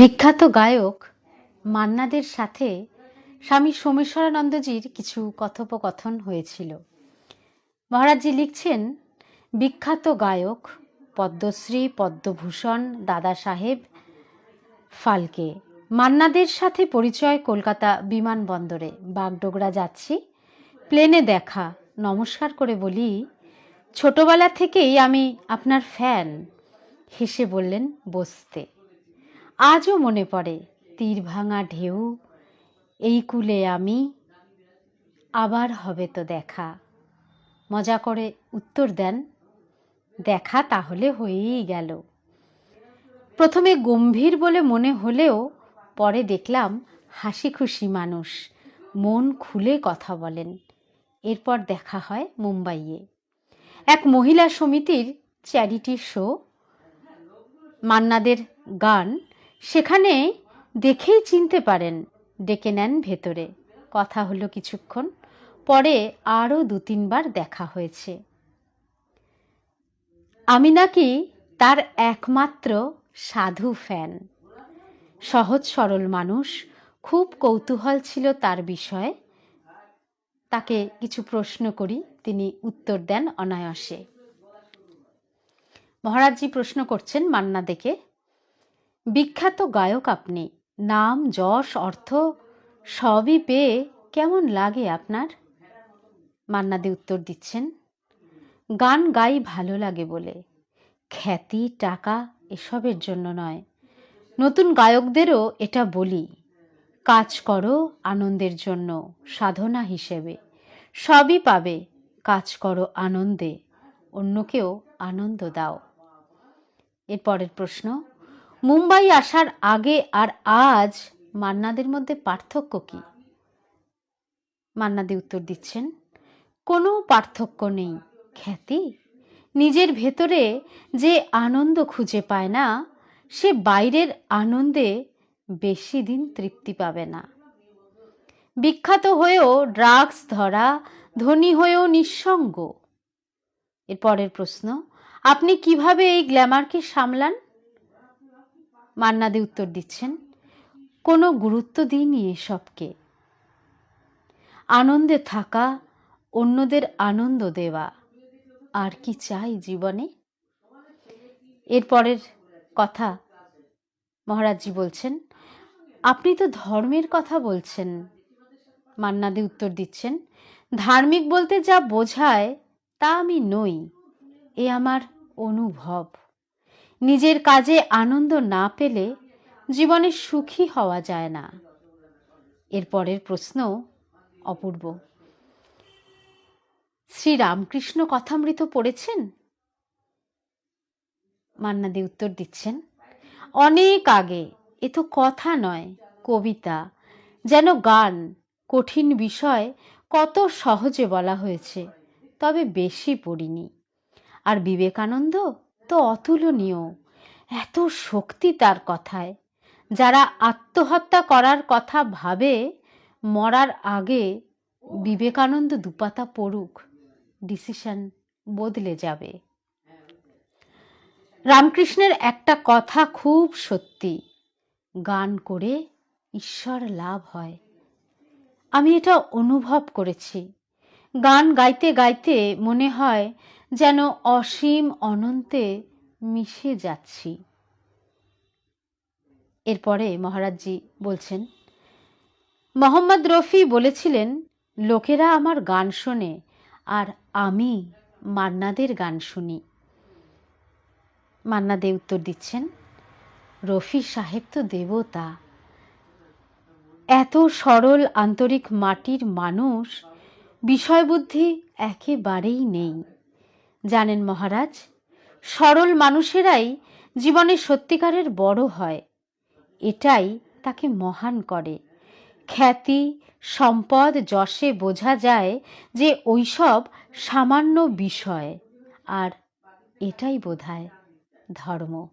বিখ্যাত গায়ক মান্নাদের সাথে স্বামী সোমেশ্বরানন্দজির কিছু কথোপকথন হয়েছিল। মহারাজজি লিখছেন, বিখ্যাত গায়ক পদ্মশ্রী, পদ্মভূষণ, দাদা সাহেব ফালকে। মান্নাদের সাথে পরিচয় কলকাতা বিমানবন্দরে। বাগডোগরা যাচ্ছি, প্লেনে দেখা, নমস্কার করে বলি, ছোটবেলা থেকেই আমি আপনার ফ্যান, হেসে বললেন বসতে। আজও মনে পড়ে, তীর ভাঙা ঢেউ, এই কুলে আমি, আবার হবে তো দেখা। মজা করে উত্তর দেন, দেখা তাহলে হয়েই গেল। প্রথমে গম্ভীর বলে মনে হলেও পরে দেখলাম হাসি খুশি মানুষ, মন খুলে কথা বলেন। এরপর দেখা হয় মুম্বাইয়ে। এক মহিলা সমিতির চ্যারিটি শো, মান্নাদের গান সেখানে দেখেই চিনতে পারেন। ডেকে নেন ভেতরে। কথা হলো কিছুক্ষণ। পরে আরও দু তিনবার দেখা হয়েছে। আমি নাকি তার একমাত্র সাধু ফ্যান? সহজ সরল মানুষ। খুব কৌতূহল ছিল তার বিষয়ে। তাকে কিছু প্রশ্ন করি, তিনি উত্তর দেন অনায়াসে। মহারাজজি প্রশ্ন করছেন মান্না দেখে। বিখ্যাত গায়ক আপনি। নাম, যশ, অর্থ সবই পেয়ে কেমন লাগে আপনার? মান্নাদি উত্তর দিচ্ছেন, গান গাই ভালো লাগে বলে। খ্যাতি, টাকা এসবের জন্য নয়। নতুন গায়কদেরও এটা বলি। কাজ করো আনন্দের জন্য, সাধনা হিসেবে। সবই পাবে, কাজ করো আনন্দে, অন্যকেও আনন্দ দাও। এর পরের প্রশ্ন মুম্বাই আসার আগে আর আজ মান্নাদের মধ্যে পার্থক্য কি? মান্নাদি উত্তর দিচ্ছেন, কোনো পার্থক্য নেই। খ্যাতি? নিজের ভেতরে যে আনন্দ খুঁজে পায় না, সে বাইরের আনন্দে বেশি দিন তৃপ্তি পাবে না। বিখ্যাত হয়েও ড্রাগস ধরা, ধনী হয়েও নিঃসঙ্গ। এর পরের প্রশ্ন, আপনি কীভাবে এই গ্ল্যামারকে সামলান? মান্নাদি উত্তর দিচ্ছেন, কোনো গুরুত্ব দিইনি এসবকে। আনন্দে থাকা, অন্যদের আনন্দ দেওয়া, আর কি চাই জীবনে? এরপরের কথা মহারাজজি বলছেন, আপনি তো ধর্মের কথা বলছেন, মান্নাদি উত্তর দিচ্ছেন, ধার্মিক বলতে যা বোঝায় তা আমি নই, এ আমার অনুভব। নিজের কাজে আনন্দ না পেলে জীবনে সুখী হওয়া যায় না। এর পরের প্রশ্ন অপূর্ব। শ্রী রামকৃষ্ণ কথামৃত পড়েছেন? মান্নাদি উত্তর দিচ্ছেন, অনেক আগে, এ তো কথা নয়, কবিতা, যেন গান, কঠিন বিষয়, কত সহজে বলা হয়েছে, তবে বেশি পড়িনি। আর বিবেকানন্দ তো অতুলনীয়, এত শক্তি তার কথায়। যারা আত্মহত্যা করার কথা ভাবে, মরার আগে বিবেকানন্দ দুপাতা পড়ুক ডিসিশন বদলে যাবে। রামকৃষ্ণের একটা কথা খুব সত্যি, গান করে ঈশ্বর লাভ হয়। আমি এটা অনুভব করেছি। গান গাইতে গাইতে মনে হয় যেন অসীম অনন্তে মিশে যাচ্ছি। এরপরে মহারাজজি বলছেন, মোহাম্মদ রফি বলেছিলেন, লোকেরা আমার গান শোনে আর আমি মান্নাদের গান শুনি। মান্না দে উত্তর দিচ্ছেন, রফি সাহেব তো দেবতা। এত সরল আন্তরিক মাটির মানুষ বিষয়বুদ্ধি একেবারেই নেই। জানেন মহারাজ, সরল মানুষেরাই জীবনে সত্যিকারের বড় হয়। এটাই তাকে মহান করে। খ্যাতি, সম্পদ যশে বোঝা যায় যে ওইসব সামান্য বিষয়, আর এটাই বোধহয় ধর্ম।